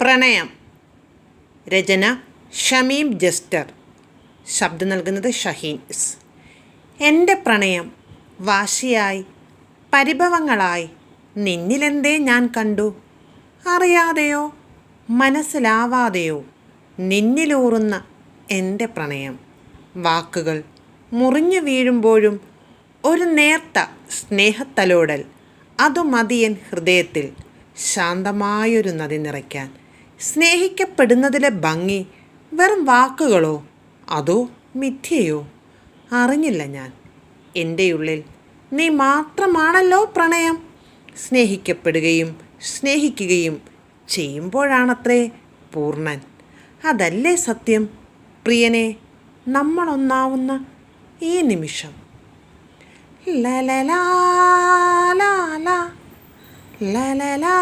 പ്രണയം. രചന ഷമീം ജസ്റ്റർ. ശബ്ദം നൽകുന്നത് ഷഹീൻസ് എന്റെ പ്രണയം വാശിയായി പരിഭവങ്ങളായി നിന്നിലെന്തേ ഞാൻ കണ്ടു? അറിയാതെയോ മനസ്സിലാവാതെയോ നിന്നിലൂറുന്ന എന്റെ പ്രണയം. വാക്കുകൾ മുറിഞ്ഞു വീഴുമ്പോഴും ഒരു നേർത്ത സ്നേഹത്തലോടൽ അതു മതിയൻ ഹൃദയത്തിൽ ശാന്തമായൊരു നദി നിറയ്ക്കാൻ. സ്നേഹിക്കപ്പെടുന്നതിലെ ഭംഗി വെറും വാക്കുകളോ അതോ മിഥ്യയോ അറിഞ്ഞില്ല ഞാൻ എന്റെ ഉള്ളിൽ നീ മാത്രമാണല്ലോ പ്രണയം സ്നേഹിക്കപ്പെടുകയും സ്നേഹിക്കുകയും ചെയ്യുമ്പോഴാണത്രേ പൂർണൻ അതല്ലേ സത്യം പ്രിയനെ നമ്മളൊന്നാവുന്ന ഈ നിമിഷം ലലലാ ലാ ലാ ലലലാ